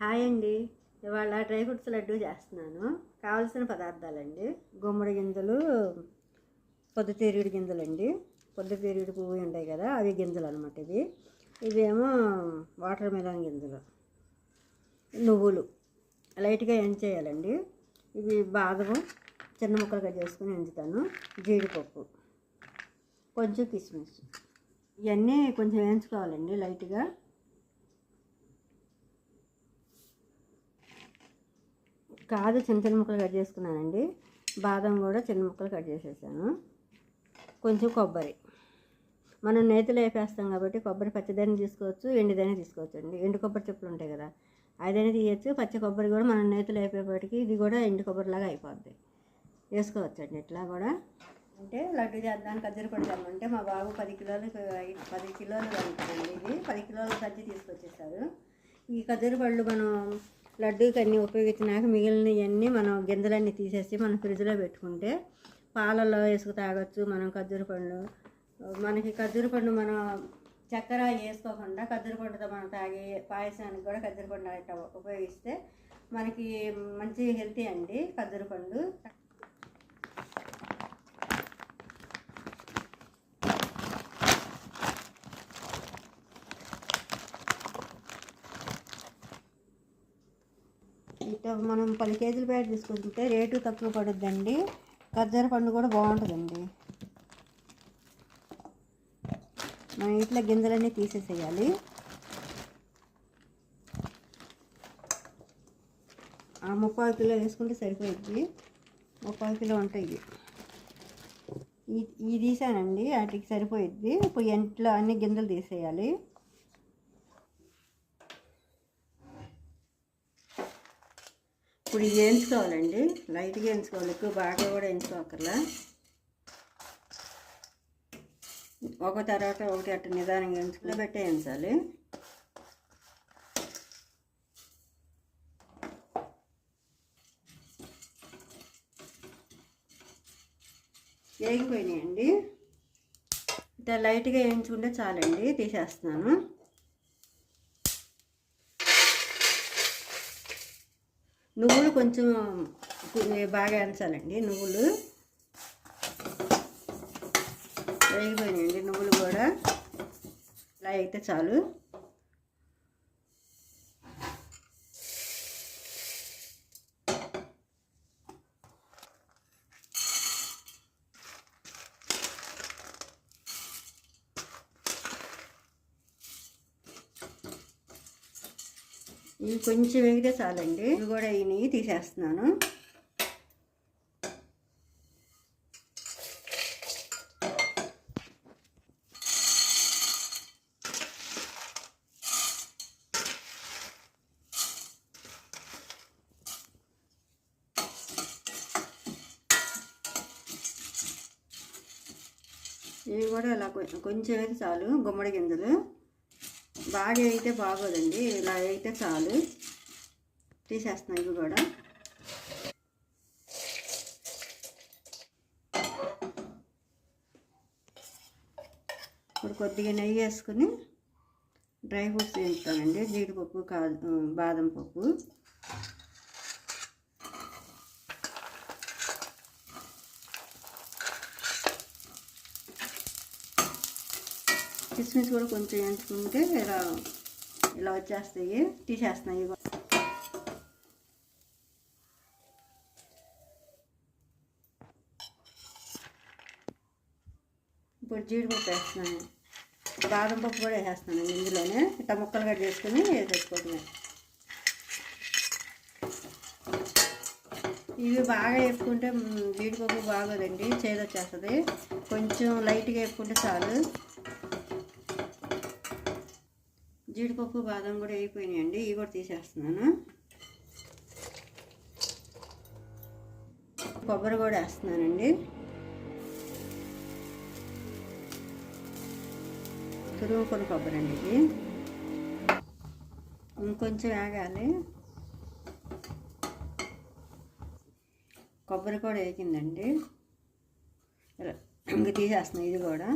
Hi అండి. ఇవాళ dry fruits laddu చేస్తున్నాను. కావాల్సిన పదార్థాలండి. గుమ్మడి గింజలు పొద్దుతీరుడి గింజలండి. పొద్దుతీరుడి పువ్వు ఉంటాయి కదా అవి గింజలు అనమాట ఇవి. ఇవేమో వాటర్ మిలన్ గింజలు. నువ్వులు. లైట్గా ఎంచేయాలండి. ఇవి బాదము చిన్న ముక్కలుగా చేసుకుని ఎంచుతాను. జీడిపప్పు. కొంచెం కిస్మిస్. ఇవన్నీ కొంచెం వేయించుకోవాలండి లైట్గా. కాదు చిన్న చిన్న ముక్కలు కట్ చేసుకున్నానండి. బాదం కూడా చిన్న ముక్కలు కట్ చేసేసాను. కొంచెం కొబ్బరి. మనం నేతిలో వేపేస్తాం కాబట్టి కొబ్బరి పచ్చిదైనా తీసుకోవచ్చు ఎండిదైనా తీసుకోవచ్చు అండి ఎండు కొబ్బరి చెప్పులు ఉంటాయి కదా అదైనా తీయచ్చు. పచ్చి కొబ్బరి కూడా మనం నేతలు వేపేపటికి ఇది కూడా ఎండు కొబ్బరిలాగా అయిపోద్ది. వేసుకోవచ్చండి ఇట్లా కూడా. అంటే లడ్డు చేద్దాం కజ్జర పొడి చేద్దామంటే మా బాబు పది కిలోలు పది కిలోలు అనుకున్నాండి ఇది. పది కిలోల కజ్జి తీసుకొచ్చేసారు. ఈ ఖర్జూర పళ్ళు మనం లడ్డూకి అన్నీ ఉపయోగించినాక మిగిలినవన్నీ మనం గింజలన్నీ తీసేసి మనం ఫ్రిడ్జ్లో పెట్టుకుంటే పాలలో వేసుకు తాగొచ్చు మనం ఖర్జూర పండు. మనకి ఖర్జూర పండు మనం చక్కెర వేసుకోకుండా ఖర్జూర పండుతో మనం తాగే పాయసానికి కూడా ఖర్జూర పండు ఉపయోగిస్తే మనకి మంచి హెల్తీ అండి ఖర్జూర పండు. మనం పది కేజీల ప్యాకెట్ తీసుకుంటే రేటు తక్కువ పడుద్దండి. ఖర్జూర పండు కూడా బాగుంటుందండి. మనం ఇట్లా గింజలన్నీ తీసేసేయాలి. ఆ ముప్పావు కిలో వేసుకుంటే సరిపోయింది ముప్పై కిలో ఉంటాయి ఇది తీసానండి వాటికి సరిపోయిద్ది. ఇప్పుడు ఇంట్లో అన్ని గింజలు తీసేయాలి. ఇప్పుడు ఇది వేయించుకోవాలండి. లైట్గా వేయించుకోవాలి. ఎక్కువ బాగా కూడా వేయించుకోకర్లా. ఒక తర్వాత ఒకటి అట్ట నిదానంగా వేయించుకుని పెట్టే వేయించాలి. వేగిపోయినాయండి. ఇట్లా లైట్గా వేయించుకుంటే చాలండి. తీసేస్తున్నాను. నువ్వులు కొంచెం కొన్ని బాగా ఎంచాలండి నువ్వులు. వేగిపోయినాయండి నువ్వులు కూడా. ఇలా అయితే చాలు. ఇవి కొంచెం వేగితే చాలండి. ఇవి కూడా ఈ నెయ్యి తీసేస్తున్నాను. ఇవి కూడా ఇలా కొంచెం కొంచెం అయితే చాలు గుమ్మడి గింజలు. బాగా అయితే బాగోదండి. ఇలా అయితే చాలు. తీసేస్తున్నాయి ఇవి కూడా. ఇప్పుడు కొద్దిగా నెయ్యి వేసుకుని డ్రై ఫ్రూట్స్ వేస్తానండి జీడిపప్పు కాదు బాదం పప్పు. కిస్మిస్ కూడా కొంచెం వేయించుకుంటే ఇలా ఇలా వచ్చేస్తాయి. తీసేస్తున్నాయి ఇవి. ఇప్పుడు జీడిపప్పు వేస్తున్నాను. బాదం పప్పు కూడా వేసేస్తున్నాను ఇందులోనే. ఇట్లా ముక్కలు చేసుకుని వేసేసుకోవటమే. ఇవి బాగా వేసుకుంటే జీడిపప్పు బాగోదండి. చేదొచ్చేస్తుంది. కొంచెం లైట్గా వేసుకుంటే చాలు. జీడిపప్పు బాదం కూడా వేయిపోయినాయండి ఇవి కూడా తీసేస్తున్నాను. కొబ్బరి కూడా వేస్తున్నానండి. తురుముకొని కొబ్బరి అండి ఇది. ఇంకొంచెం వేగాలి. కొబ్బరి కూడా వేగిందండి. ఇంక తీసేస్తున్నాను ఇది కూడా.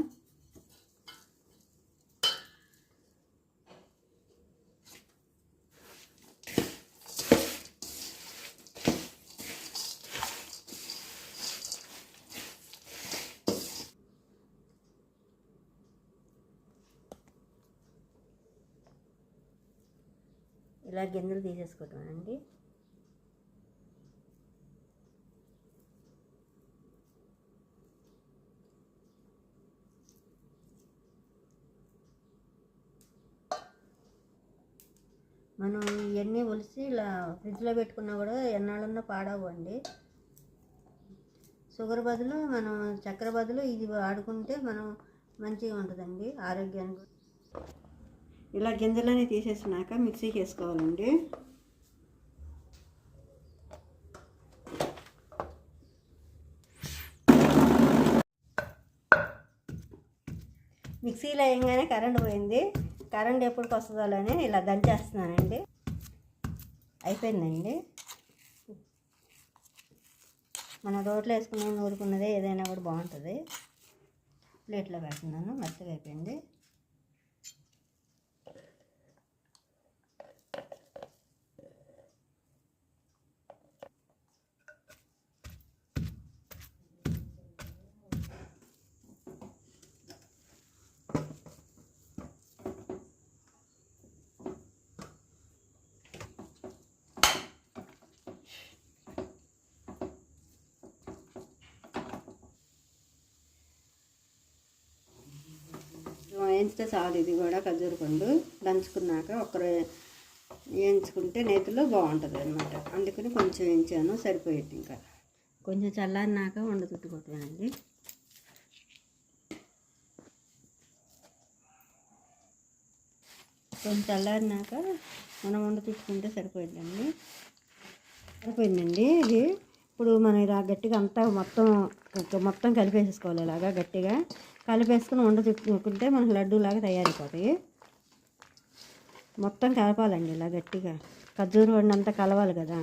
ఇలా గింజలు తీసేసుకుంటామండి మనం ఇవన్నీ ఒలిసి ఇలా ఫ్రిడ్జ్లో పెట్టుకున్నా కూడా ఎన్నాళ్ళన్నా పాడవండి షుగర్ బదులు మనం చక్కెర బదులు ఇది వాడుకుంటే మనం మంచిగా ఉంటుందండి ఆరోగ్యానికి. ఇలా గింజలని తీసేసినాక మిక్సీకి వేసుకోవాలండి మిక్సీలో వేయగానే కరెంట్ పోయింది. కరెంట్ ఎప్పటికి వస్తుందో ఇలా దంచేస్తున్నానండి. అయిపోయిందండి. మన రోట్లో వేసుకున్న నూరుకున్నదే ఏదైనా కూడా బాగుంటుంది. ప్లేట్లో పెడుతున్నాను మెత్తగా అయిపోయింది. వేయించితే చాలు ఇది కూడా ఖర్జూర పండు. దంచుకున్నాక ఒక్కరు వేయించుకుంటే నేతిలో బాగుంటుంది అనమాట అందుకని కొంచెం వేయించాను సరిపోయేది ఇంకా. కొంచెం చల్లారినాక వండ చుట్టుకోవటమేనండి. కొంచెం చల్లారినాక మనం వండ చుట్టుకుంటే సరిపోయిందండి. సరిపోయిందండి ఇది. ఇప్పుడు మనం ఇలా గట్టిగా అంతా మొత్తం మొత్తం కలిపేసేసుకోవాలి ఇలాగా గట్టిగా. కలిపేసుకుని వండ చుట్టుకుంటే మనకు లడ్డూలాగా తయారైపోతాయి. మొత్తం కలపాలండి ఇలా గట్టిగా. ఖర్జూరు వండి అంతా కలవాలి కదా.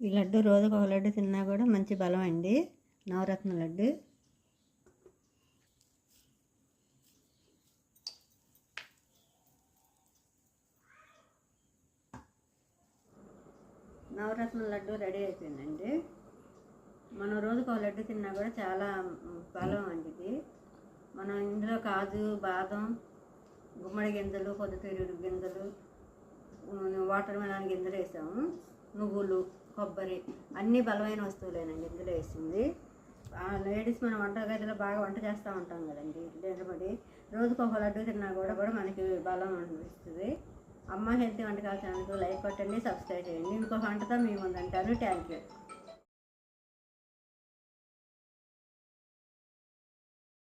ఈ లడ్డు రోజుకు ఒక లడ్డు తిన్నా కూడా మంచి బలం అండి. నవరత్న లడ్డు. నవరత్న లడ్డు రెడీ అయిపోయిందండి. మనం రోజుకు ఒక లడ్డు తిన్నా కూడా చాలా బలం అండి ఇది. మనం ఇందులో కాజు బాదం గుమ్మడి గింజలు పొద్దుతిరుగుడు గింజలు వాటర్ మెలాన్ గింజలు వేసాము. నువ్వులు కొబ్బరి అన్ని బలమైన వస్తువులేనండి ఇందులో వేసింది. లేడీస్ మనం వంటగదిలో బాగా వంట చేస్తూ ఉంటాం కదండి. నిలబడి రోజుకు ఒక లడ్డు తిన్నా కూడా కూడా మనకి బలం అనిపిస్తుంది. అమ్మ హెల్తీ వంటకాలు ఛానల్కి లైక్ కొట్టండి సబ్స్క్రైబ్ చేయండి. ఇంకొక వంటతో మేము ఉందంటాను థ్యాంక్ యూ.